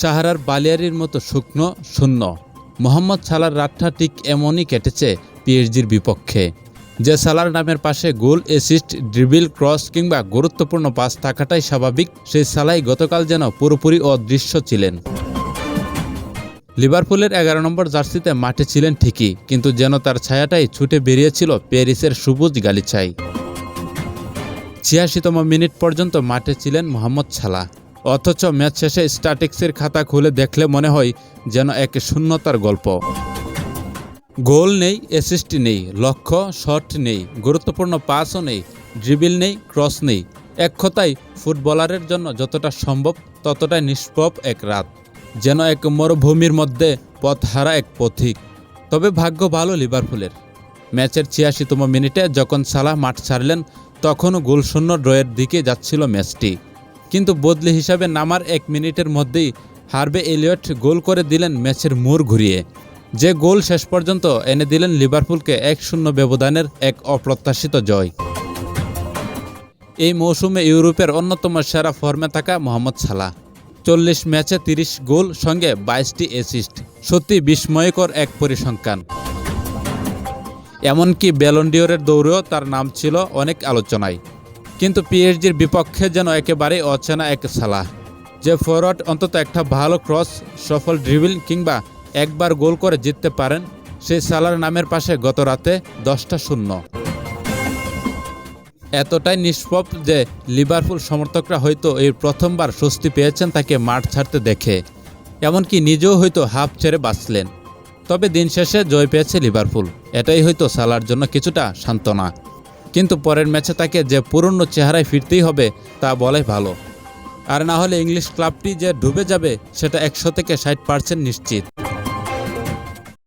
সাহারার বালিয়ারির মতো শুকনো, শূন্য। মোহাম্মদ সালার রাতটা ঠিক এমনই কেটেছে পিএইচজির বিপক্ষে। যে সালার নামের পাশে গোল অ্যাসিস্ট ড্রিবিল ক্রস কিংবা গুরুত্বপূর্ণ পাস থাকাটাই স্বাভাবিক, সেই সালাই গতকাল যেন পুরোপুরি অদৃশ্য ছিলেন। লিভারপুলের এগারো নম্বর জার্সিতে মাঠে ছিলেন ঠিকই, কিন্তু যেন তার ছায়াটাই ছুটে বেরিয়েছিল প্যারিসের সবুজ গালিছাই ছিয়াশিতম মিনিট পর্যন্ত মাঠে ছিলেন মোহাম্মদ সালাহ। অথচ ম্যাচ শেষে স্ট্যাটিক্সের খাতা খুলে দেখলে মনে হয় যেন এক শূন্যতার গল্প। গোল নেই অ্যাসিস্ট নেই, লক্ষ্য, শট নেই, গুরুত্বপূর্ণ পাসও নেই ড্রিবিল নেই ক্রস নেই। এক কথায়, ফুটবলারের জন্য যতটা সম্ভব ততটাই নিষ্পপ এক রাত, যেন এক মরুভূমির মধ্যে পথ হারা এক পথিক। তবে ভাগ্য ভালো লিভারপুলের। ম্যাচের ছিয়াশিতম মিনিটে যখন সালাহ মাঠ ছাড়লেন, তখনও গোলশূন্য ড্রয়ের দিকে যাচ্ছিল ম্যাচটি। কিন্তু বদলি হিসাবে নামার এক মিনিটের মধ্যেই হার্বে এলিয়ট গোল করে দিলেন ম্যাচের মোড় ঘুরিয়ে। যে গোল শেষ পর্যন্ত এনে দিলেন লিভারপুলকে এক শূন্য ব্যবধানের এক অপ্রত্যাশিত জয়। এই মৌসুমে ইউরোপের অন্যতম সেরা ফর্মে থাকা মোহাম্মদ সালাহ। চল্লিশ ম্যাচে তিরিশ গোল, সঙ্গে বাইশটি অ্যাসিস্ট সত্যি বিস্ময়কর এক পরিসংখ্যান। এমনকি ব্যালন্ডিওরের দৌড়েও তার নাম ছিল অনেক আলোচনায়। কিন্তু পিএইচডির বিপক্ষে যেন একেবারেই অচেনা এক সালা। যে ফরওয়ার্ড অন্তত একটা ভালো ক্রস, সফল ড্রিবিল কিংবা একবার গোল করে জিততে পারেন, সেই সালার নামের পাশে গত রাতে দশটা শূন্য। এতটাই নিষ্পপ যে লিভারপুল সমর্থকরা হয়তো এই প্রথমবার স্বস্তি পেয়েছেন তাকে মাঠ ছাড়তে দেখে। এমনকি নিজেও হয়তো হাফ ছেড়ে বাঁচলেন। তবে দিন শেষে জয় পেয়েছে লিভারপুল। এটাই হয়তো সালার জন্য কিছুটা সান্ত্বনা। কিন্তু পরের ম্যাচে তাকে যে পুরনো চেহারায় ফিরতেই হবে তা বলাই ভালো। আর না হলে ইংলিশ ক্লাবটি যে ডুবে যাবে, সেটা একশো থেকে ষাট পার্সেন্ট নিশ্চিত।